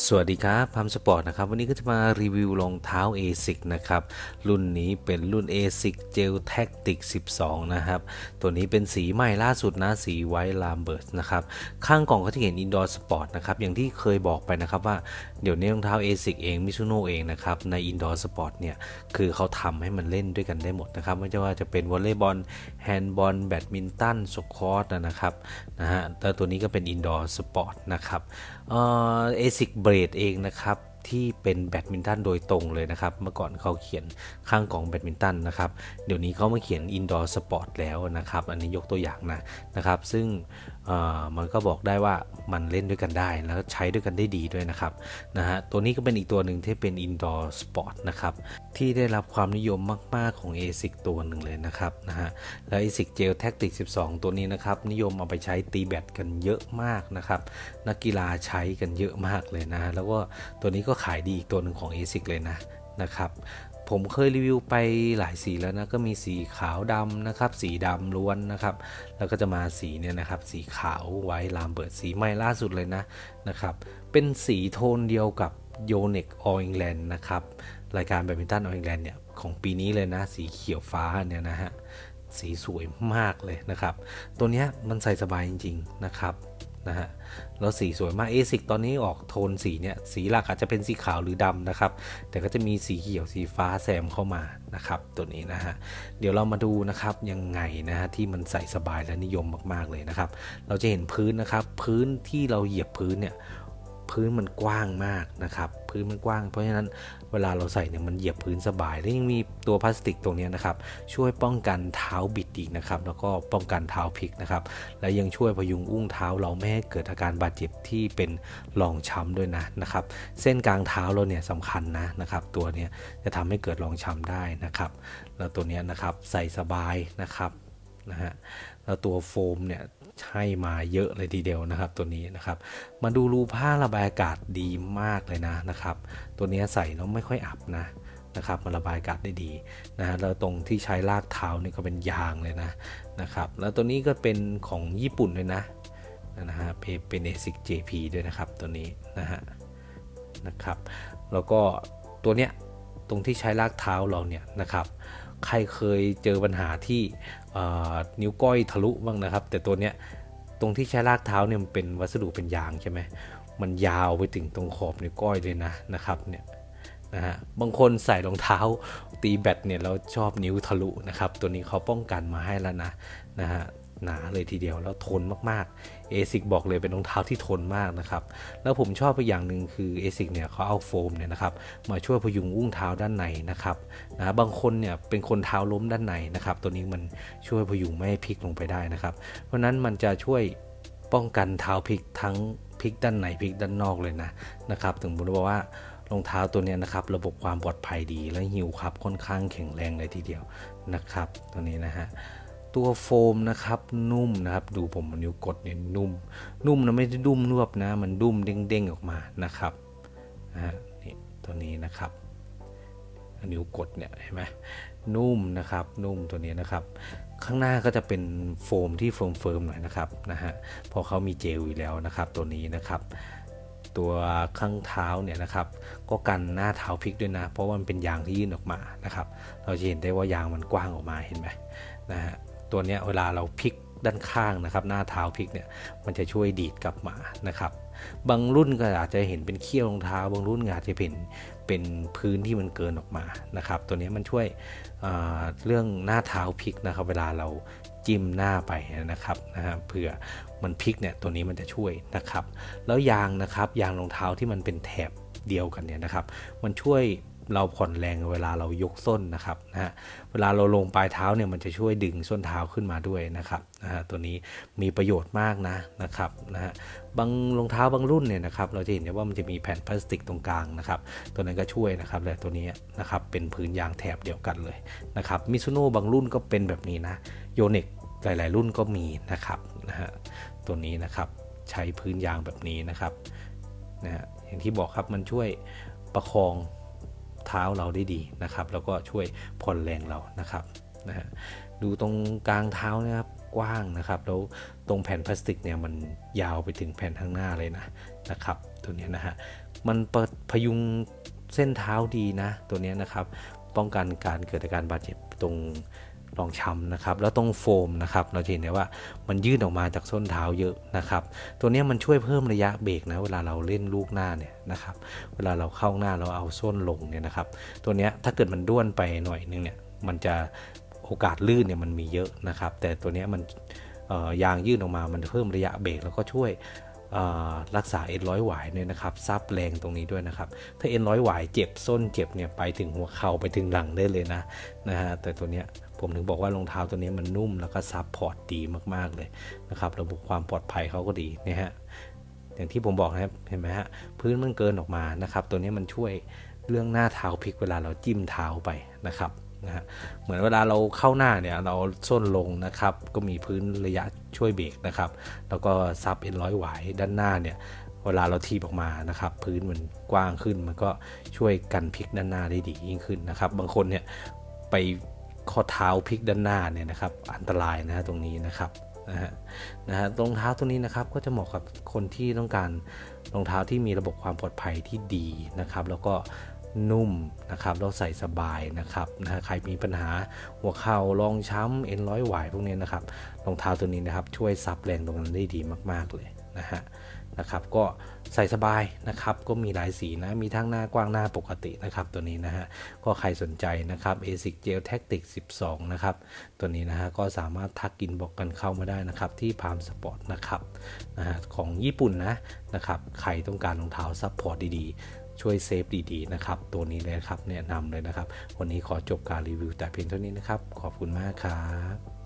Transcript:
สวัสดีครับพัมสปอร์ตนะครับ วันนี้ก็จะมารีวิวรองเท้า ASIC นะครับ รุ่นนี้เป็นรุ่น ASIC Gel Tactic 12 นะครับ ตัวนี้เป็นสีใหม่ล่าสุดนะ สีไวท์ลามเบิร์สนะครับ ข้างกล่องก็จะเห็น Indoor Sport นะครับ อย่างที่เคยบอกไปนะครับว่า เดี๋ยวนี้รองเท้า ASIC เอง Mizuno เองนะครับ ใน Indoor Sport เนี่ย คือเขาทำให้มันเล่นด้วยกันได้หมดนะครับ ไม่ว่าจะเป็นวอลเลย์บอลแฮนด์บอลแบดมินตันสควอตนะครับนะฮะแต่ตัวนี้ก็เป็น Indoor Sport นะครับเอ่อ ASIC เบรดเองนะครับ ที่เป็นแบดมินตันโดยตรงเลยนะครับ เมื่อก่อนเขาเขียนข้างกล่องแบดมินตันนะครับ เดี๋ยวนี้เขามาเขียนอินดอร์สปอร์ตแล้วนะครับ อันนี้ยกตัวอย่างนะนะครับ ซึ่งมันก็บอกได้ว่ามันเล่นด้วยกันได้ แล้วใช้ด้วยกันได้ดีด้วยนะครับนะฮะตัวนี้ก็เป็นอีกตัวหนึ่งที่เป็นอินดอร์สปอร์ตนะครับที่ได้รับความนิยมมาก ๆ ของ ASIC ตัวหนึ่งเลยนะครับนะฮะแล้ว ASIC Gel Tactic 12 ตัวนี้นะครับ นิยมเอาไปใช้ตีแบดกันเยอะมากนะครับ นักกีฬาใช้กันเยอะมากเลยนะแล้วก็ตัวนี้ก็็ขายดีอีกตัวหนึ่งของ ASIC เลยนะนะครับ ผมเคยรีวิวไปหลายสีแล้วนะ ก็มีสีขาวดำนะครับ สีดำล้วนนะครับ แล้วก็จะมาสีเนี่ยนะครับ สีขาวไว้ลามเบิดสีใหม่ล่าสุดเลยนะนะครับ เป็นสีโทนเดียวกับ y o n e x All England นะครับ รายการแบดมินตัน All England เนี่ยของปีนี้เลยนะ สีเขียวฟ้าเนี่ยนะฮะสีสวยมากเลยนะครับ ตัวนี้มันใส่สบายจริง ๆ นะครับ นะฮะแล้วสีสวยมากเอซิกตอนนี้ออกโทนสีเนี่ยสีหลักอาจจะเป็นสีขาวหรือดำนะครับ แต่ก็จะมีสีเขียวสีฟ้าแซมเข้ามานะครับ ตัวนี้นะฮะเดี๋ยวเรามาดูนะครับยังไงนะฮะที่มันใส่สบายและนิยมมากๆเลยนะครับ เราจะเห็นพื้นนะครับ พื้นที่เราเหยียบพื้นเนี่ย พื้นมันกว้างมากนะครับ พื้นมันกว้าง เพราะฉะนั้นเวลาเราใส่เนี่ยมันเหยียบพื้นสบาย และยังมีตัวพลาสติกตรงนี้นะครับ ช่วยป้องกันเท้าบิดอีกนะครับ แล้วก็ป้องกันเท้าพลิกนะครับ และยังช่วยพยุงอุ้งเท้าเราไม่ให้เกิดอาการบาดเจ็บที่เป็นรองช้ำด้วยนะนะครับ เส้นกลางเท้าเราเนี่ยสำคัญนะนะครับ ตัวเนี้ยจะทำให้เกิดรองช้ำได้นะครับ แล้วตัวเนี้ยนะครับใส่สบายนะครับนะฮะแล้วตัวโฟมเนี่ย ให้มาเยอะเลยทีเดียวนะครับ ตัวนี้นะครับ มาดูรูผ้าระบายอากาศดีมากเลยนะนะครับ ตัวนี้ใส่แล้วไม่ค่อยอับนะนะครับมันระบายอากาศได้ดีนะฮะแล้วตรงที่ใช้ลากเท้านี่ก็เป็นยางเลยนะนะครับ แล้วตัวนี้ก็เป็นของญี่ปุ่นด้วยนะนะฮะเป็นเป็น ASIC JP ด้วยนะครับตัวนี้นะฮะนะครับ แล้วก็ตัวเนี้ยตรงที่ใช้ลากเท้าเราเนี่ยนะครับ ใครเคยเจอปัญหาที่นิ้วก้อยทะลุบ้างนะครับ แต่ตัวเนี้ยตรงที่ใช้ลากเท้าเนี่ยมันเป็นวัสดุเป็นยางใช่ไหมมันยาวไปถึงตรงขอบนิ้วก้อยเลยนะนะครับเนี่ยนะฮะบางคนใส่รองเท้าตีแบตเนี่ยเราชอบนิ้วทะลุนะครับ ตัวนี้เขาป้องกันมาให้แล้วนะนะฮะ หนาเลยทีเดียวแล้วทนมากๆ ASIC บอกเลยเป็นรองเท้าที่ทนมากนะครับแล้วผมชอบไปอย่างหนึ่งคือ ASIC เนี่ยเขาเอาโฟมเนี่ยนะครับมาช่วยพยุงอุ้งเท้าด้านในนะครับนะบางคนเนี่ยเป็นคนเท้าล้มด้านในนะครับตัวนี้มันช่วยพยุงไม่ให้พลิกลงไปได้นะครับเพราะนั้นมันจะช่วยป้องกันเท้าพลิกทั้งพลิกด้านในพลิกด้านนอกเลยนะนะครับถึงบอกว่ารองเท้าตัวนี้นะครับระบบความปลอดภัยดีและหิวครับค่อนข้างแข็งแรงเลยทีเดียวนะครับ ตัวนี้นะฮะ ตัวโฟมนะครับนุ่มนะครับ ดูผมนิ้วกดเนี่ยนุ่ม นุ่มนะไม่ได้ดุ้มนวบนะ มันดุ้มเด้งๆออกมานะครับนะฮะนี่ตัวนี้นะครับนิ้วกดเนี่ยเห็นไหมนุ่มนะครับนุ่มตัวนี้นะครับ ข้างหน้าก็จะเป็นโฟมที่เฟิร์มๆหน่อยนะครับนะฮะเพอเขามีเจลอยู่แล้วนะครับ ตัวนี้นะครับ ตัวข้างเท้าเนี่ยนะครับ ก็กันหน้าเท้าพลิกด้วยนะ เพราะว่ามันเป็นยางที่ยื่นออกมานะครับ เราจะเห็นได้ว่ายางมันกว้างออกมาเห็นไหมนะฮะ ตัวเนี้ยเวลาเราพลิกด้านข้างนะครับ หน้าเท้าพลิกเนี่ยมันจะช่วยดีดกลับมานะครับ บางรุ่นก็อาจจะเห็นเป็นเขี้ยวรองเท้า บางรุ่นอาจจะเป็นเป็นพื้นที่มันเกินออกมานะครับ ตัวนี้มันช่วยเเรื่องหน้าเท้าพลิกนะครับ เวลาเราจิ้มหน้าไปนะครับนะฮะเผื่อมันพลิกเนี่ยตัวนี้มันจะช่วยนะครับ แล้วยางนะครับยางรองเท้าที่มันเป็นแถบเดียวกันเนี่ยนะครับ มันช่วย เราผ่อนแรงเวลาเรายกส้นนะครับนะฮะเวลาเราลงปลายเท้าเนี่ยมันจะช่วยดึงส้นเท้าขึ้นมาด้วยนะครับนะฮะตัวนี้มีประโยชน์มากนะนะครับนะฮะบางรองเท้าบางรุ่นเนี่ยนะครับเราจะเห็นได้ว่ามันจะมีแผ่นพลาสติกตรงกลางนะครับตัวนั้นก็ช่วยนะครับและตัวนี้นะครับเป็นพื้นยางแถบเดียวกันเลยนะครับมิซูโน่บางรุ่นก็เป็นแบบนี้นะโยเน็กหลาย ๆ รุ่นก็มีนะครับนะฮะตัวนี้นะครับใช้พื้นยางแบบนี้นะครับนะฮะอย่างที่บอกครับมันช่วยประคอง เท้าเราได้ดีนะครับ แล้วก็ช่วยผ่อนแรงเรานะครับนะฮะดูตรงกลางเท้านะครับกว้างนะครับแล้วตรงแผ่นพลาสติกเนี่ยมันยาวไปถึงแผ่นข้างหน้าเลยนะนะครับ ตัวนี้นะฮะมันประพยุงเส้นเท้าดีนะ ตัวนี้นะครับ ป้องกันการเกิดอาการบาดเจ็บตรง รองช้ำนะครับ แล้วตรงโฟมนะครับ เราเห็นได้ว่ามันยืดออกมาจากส้นเท้าเยอะนะครับ ตัวนี้มันช่วยเพิ่มระยะเบรกนะ เวลาเราเล่นลูกหน้าเนี่ยนะครับ เวลาเราเข้าหน้าเราเอาส้นลงเนี่ยนะครับ ตัวนี้ถ้าเกิดมันด้วนไปหน่อยนึงเนี่ย มันจะโอกาสลื่นเนี่ยมันมีเยอะนะครับ แต่ตัวนี้มันยางยืดออกมา มันเพิ่มระยะเบรกแล้วก็ช่วย รักษาเอ็นร้อยหวายเนี่ยนะครับซับแรงตรงนี้ด้วยนะครับ ถ้าเอ็นร้อยหวายเจ็บส้นเจ็บเนี่ยไปถึงหัวเข่าไปถึงหลังได้เลยนะนะฮะแต่ตัวเนี้ยผมถึงบอกว่ารองเท้าตัวเนี้ยมันนุ่มแล้วก็ซับพอร์ตดีมากๆเลยนะครับระบบความปลอดภัยเขาก็ดีเนี่ยฮะอย่างที่ผมบอกนะครับเห็นไหมฮะพื้นมันเกินออกมานะครับ ตัวเนี้ยมันช่วยเรื่องหน้าเท้าพลิกเวลาเราจิ้มเท้าไปนะครับ นะฮะเหมือนเวลาเราเข้าหน้าเนี่ยเราส้นลงนะครับ ก็มีพื้นระยะช่วยเบรกนะครับ แล้วก็ซับเอ็นร้อยหวายด้านหน้าเนี่ยเวลาเราทีบออกมานะครับ พื้นมันกว้างขึ้นมันก็ช่วยกันพลิกด้านหน้าได้ดียิ่งขึ้นนะครับ บางคนเนี่ยไปข้อเท้าพลิกด้านหน้าเนี่ยนะครับอันตรายนะฮะตรงนี้นะครับนะฮะนะฮะรองเท้าตัวนี้นะครับก็จะเหมาะกับคนที่ต้องการรองเท้าที่มีระบบความปลอดภัยที่ดีนะครับ แล้วก็ นุ่มนะครับแล้วใส่สบายนะครับนะฮะใครมีปัญหาหัวเข่ารองช้ำเอ็นร้อยหวายพวกนี้นะครับรองเท้าตัวนี้นะครับช่วยซับแรงตรงนั้นได้ดีมากๆเลยนะฮะนะครับก็ใส่สบายนะครับก็มีหลายสีนะ มีทั้งหน้ากว้างหน้าปกตินะครับตัวนี้นะฮะก็ใครสนใจนะครับ ASIC Gel Tactic 12 นะครับ ตัวนี้นะฮะก็สามารถทักกินบอกกันเข้ามาได้นะครับ ที่พามสปอร์ตนะครับนะฮะของญี่ปุ่นนะนะครับใครต้องการรองเท้าซัพพอร์ตดีๆ ช่วยเซฟดีๆนะครับ ตัวนี้เลยครับแนะนำเลยนะครับ วันนี้ขอจบการรีวิวแต่เพียงเท่านี้นะครับ ขอบคุณมากครับ